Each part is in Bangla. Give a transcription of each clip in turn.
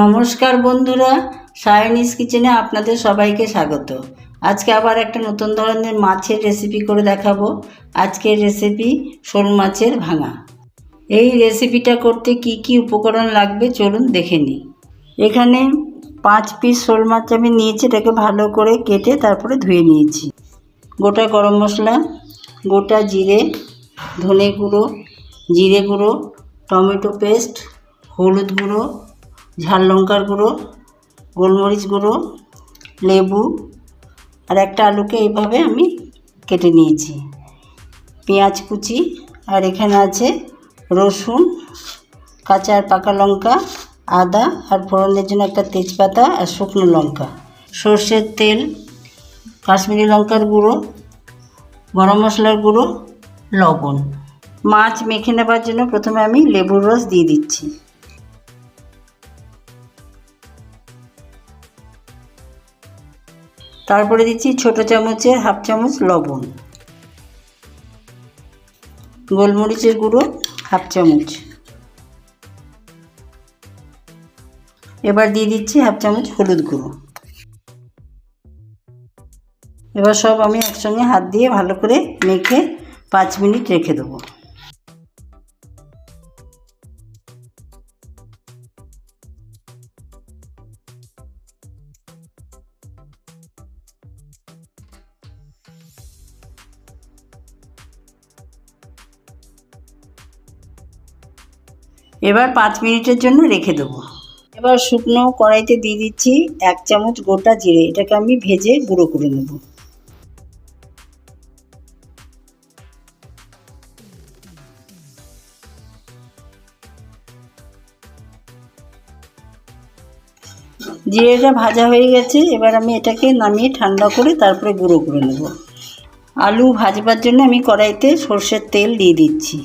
নমস্কার বন্ধুরা সায়নিস কিচেনে আপনাদের সবাইকে স্বাগত। আজকে আবার একটা নতুন ধরনের মাছের রেসিপি করে দেখাবো। আজকের রেসিপি শোল মাছের ভাঙা। এই রেসিপিটা করতে কি কি উপকরণ লাগবে চলুন দেখে নিই। এখানে পাঁচ পিস শোল মাছ আমি নিয়েছি, এটাকে ভালো করে কেটে তারপরে ধুয়ে নিয়েছি। গোটা গরম মশলা, গোটা জিরে, ধনে গুঁড়ো, জিরে গুঁড়ো, টমেটো পেস্ট, হলুদ গুঁড়ো ঝাল লঙ্কার গুঁড়ো, গোলমরিচ গুঁড়ো, লেবু আর একটা আলুকে এইভাবে আমি কেটে নিয়েছি। পেঁয়াজ কুচি আর এখানে আছে রসুন, কাঁচা আর পাকা লঙ্কা, আদা আর ফোড়নের জন্য একটা তেজপাতা আর শুকনো লঙ্কা, সর্ষের তেল, কাশ্মীরি লঙ্কার গুঁড়ো, গরম মশলার গুঁড়ো, লবণ। মাছ মেখে নেবার জন্য প্রথমে আমি লেবুর রস দিয়ে দিচ্ছি। তারপরে দিচ্ছি ছোট চামচের হাফ চামচ লবণ। গোলমরিচের গুঁড়ো হাফ চামচ। এবার দিয়ে দিচ্ছি হাফ চামচ হলুদ গুঁড়ো। এবার সব আমি একসঙ্গে হাত দিয়ে ভালো করে মেখে পাঁচ মিনিট রেখে দেবো। এবার পাঁচ মিনিটের জন্য রেখে দেবো। এবার শুকনো কড়াইতে দিয়ে দিচ্ছি এক চামচ গোটা জিরে, এটাকে আমি ভেজে গুঁড়ো করে নেব। জিরেটা ভাজা হয়ে গেছে, এবার আমি এটাকে নামিয়ে ঠান্ডা করে তারপরে গুঁড়ো করে নেব। আলু ভাজবার জন্য আমি কড়াইতে সর্ষের তেল দিয়ে দিচ্ছি।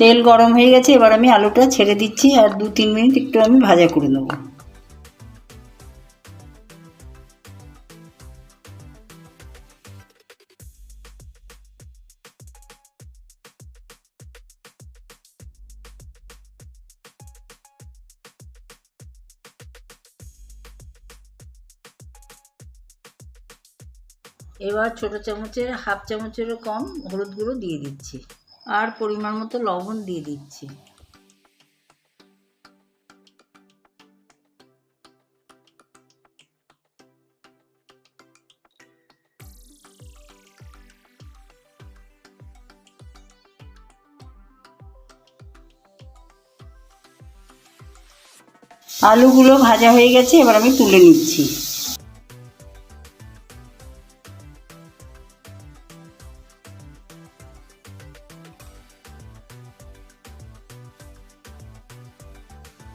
তেল গরম হয়ে গেছে, এবার আমি আলুটা ছেড়ে দিচ্ছি আর দু তিন মিনিট একটু আমি ভাজা করে নেব। এবার ছোট চামচের, হাফ চামচেরও কম হলুদ গুঁড়ো দিয়ে দিচ্ছি। আর পরিমাণ মতো লবণ দিয়ে দিচ্ছি। আলুগুলো ভাজা হয়ে গেছে এবার আমি তুলে নিচ্ছি।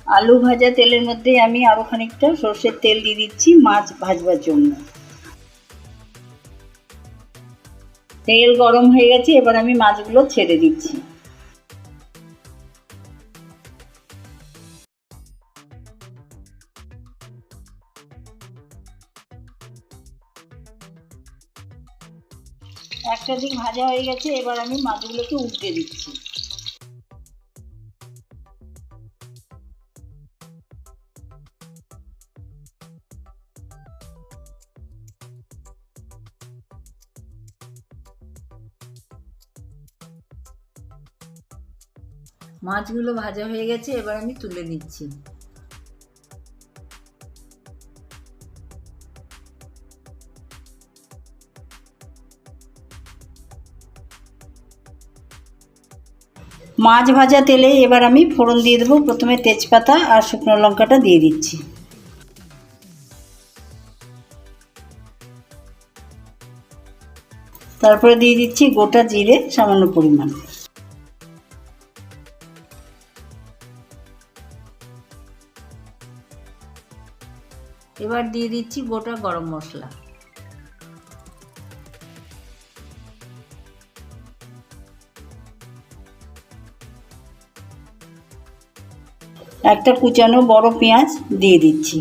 আলু ভাজা তেলের মধ্যে আমি আরও খানিকটা সর্ষের তেল দিয়ে দিচ্ছি, মাছ ভাজবার জন্য। তেল গরম হয়ে গেছে, এবার আমি মাছগুলো ছেড়ে দিচ্ছি। একটা দিক ভাজা হয়ে গেছে, এবার আমি মাছগুলোকে উল্টে দিচ্ছি। মাছগুলো ভাজা হয়ে গেছে, এবার আমি তুলে নিচ্ছি। মাছ ভাজা তেলে এবার আমি ফোড়ন দিয়ে দেবো। প্রথমে তেজপাতা আর শুকনো লঙ্কাটা দিয়ে দিচ্ছি। তারপরে দিয়ে দিচ্ছি গোটা জিরে সামান্য পরিমাণ। এবার দিয়ে দিচ্ছি গোটা গরম মশলা। একটা কুচানো বড় পেঁয়াজ দিয়ে দিচ্ছি।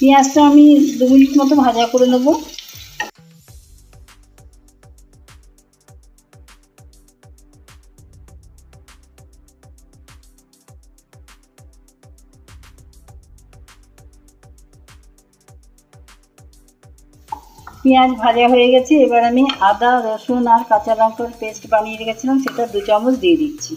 পেঁয়াজটা আমি দু মিনিট মতো ভাজা করে নেব। পেঁয়াজ ভাজা হয়ে গেছে, এবার আমি আদা, রসুন আর কাঁচা লঙ্কার পেস্ট বানিয়ে রেখেছিলাম, সেটা দু চামচ দিয়ে দিচ্ছি।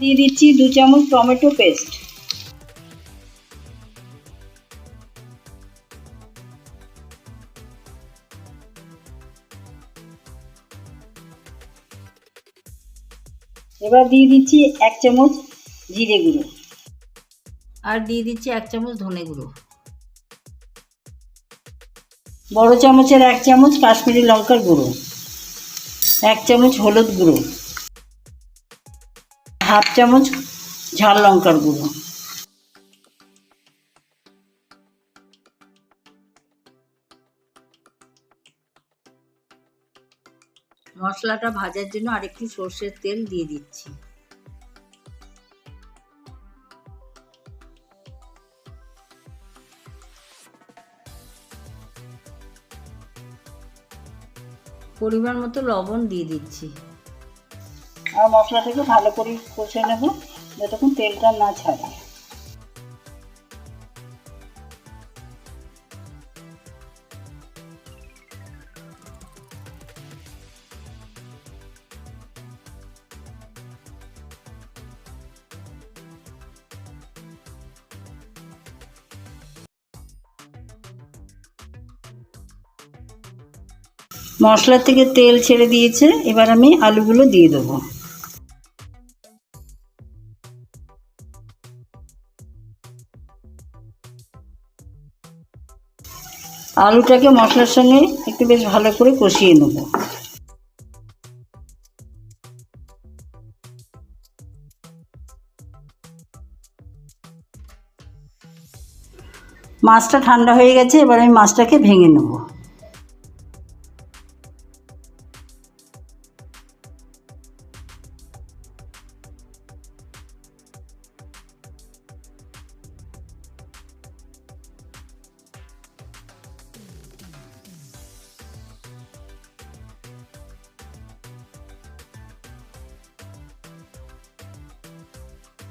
দিয়ে দিচ্ছি দু চামচ টমেটো পেস্ট। এবার দিয়ে দিচ্ছি এক চামচ জিরে গুঁড়ো। আর দিয়ে দিচ্ছি এক চামচ ধনে গুঁড়ো। বড় চামচের এক চামচ কাশ্মীরি লঙ্কার গুঁড়ো। এক চামচ হলুদ গুঁড়ো। হাফ চামচ ঝাল লঙ্কার গুঁড়ো। মশলাটা ভাজার জন্য আরেকটু সর্ষের তেল দিয়ে দিচ্ছি। পরিমাণ মতো লবণ দিয়ে দিচ্ছি। আর মশলাটাকে ভালো করে কষে নেব যতক্ষণ তেলটা না ছাড়ে। মশলা থেকে তেল ছেড়ে দিয়েছে, এবার আমি আলুগুলো দিয়ে দেবো। আলুটাকে মশলার সঙ্গে একটু বেশ ভালো করে কষিয়ে নেব। মাছটা ঠান্ডা হয়ে গেছে, এবার আমি মাছটাকে ভেঙে নেব।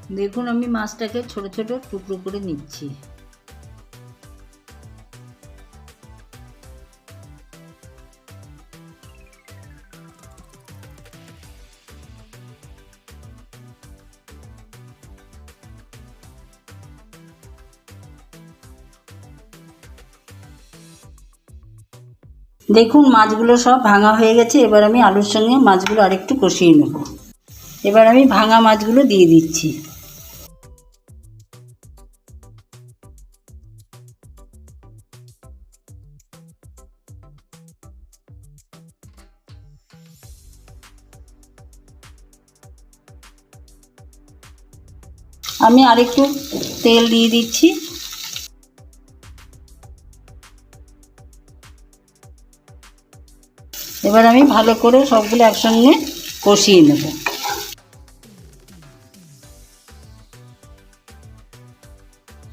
দেখুন, আমি মাছটাকে ছোট ছোট টুকরো করে নিচ্ছি। দেখুন, মাছগুলো সব ভাঙা হয়ে গেছে। এবার আমি আলুর সঙ্গে মাছগুলো আরেকটু কষিয়ে নেব। এবার আমি ভাঙা মাছগুলো দিয়ে দিচ্ছি। আমি আরেকটু তেল দিয়ে দিচ্ছি। এবার আমি ভালো করে সবগুলো একসঙ্গে কষিয়ে নেব।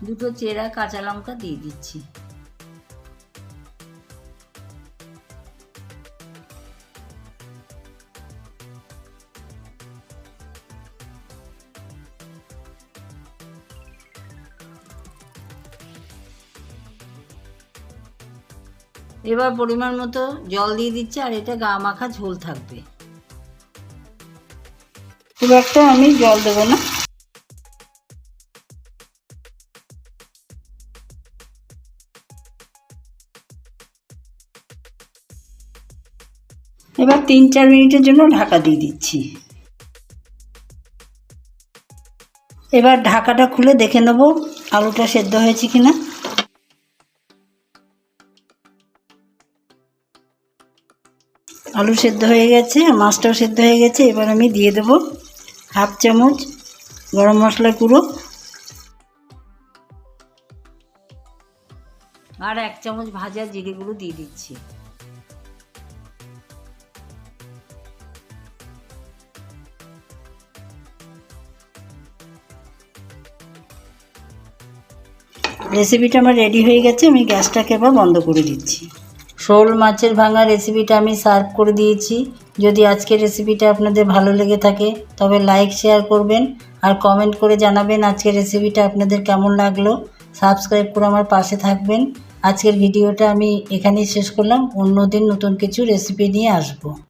দুটো চেরা কাঁচা লঙ্কা দিয়ে দিচ্ছি। এবার পরিমাণ মতো জল দিয়ে দিচ্ছি আর এটা গা মাখা ঝোল থাকবে। খুব একটা আমি জল দেবো না। এবার তিন চার মিনিটের জন্য ঢাকা দিয়ে দিচ্ছি। এবার ঢাকাটা খুলে দেখে নেব আলুটা সেদ্ধ হয়েছে কিনা। আলু সেদ্ধ হয়ে গেছে মাছটাও সেদ্ধ হয়ে গেছে। এবার আমি দিয়ে দেব হাফ চামচ গরম মশলা গুঁড়ো। আর এক চামচ ভাজা জিরে গুঁড়ো দিয়ে দিচ্ছি। রেসিপিটা আমার রেডি হয়ে গেছে আমি গ্যাসটাকে এবার বন্ধ করে দিচ্ছি। শোল মাছের ভাঙা রেসিপিটা আমি সার্ভ করে দিয়েছি। যদি আজকের রেসিপিটা আপনাদের ভালো লেগে থাকে, তবে লাইক শেয়ার করবেন আর কমেন্ট করে জানাবেন আজকের রেসিপিটা আপনাদের কেমন লাগল। সাবস্ক্রাইব করে আমার পাশে থাকবেন। আজকের ভিডিওটা আমি এখানেই শেষ করলাম। অন্যদিন নতুন কিছু রেসিপি নিয়ে আসব।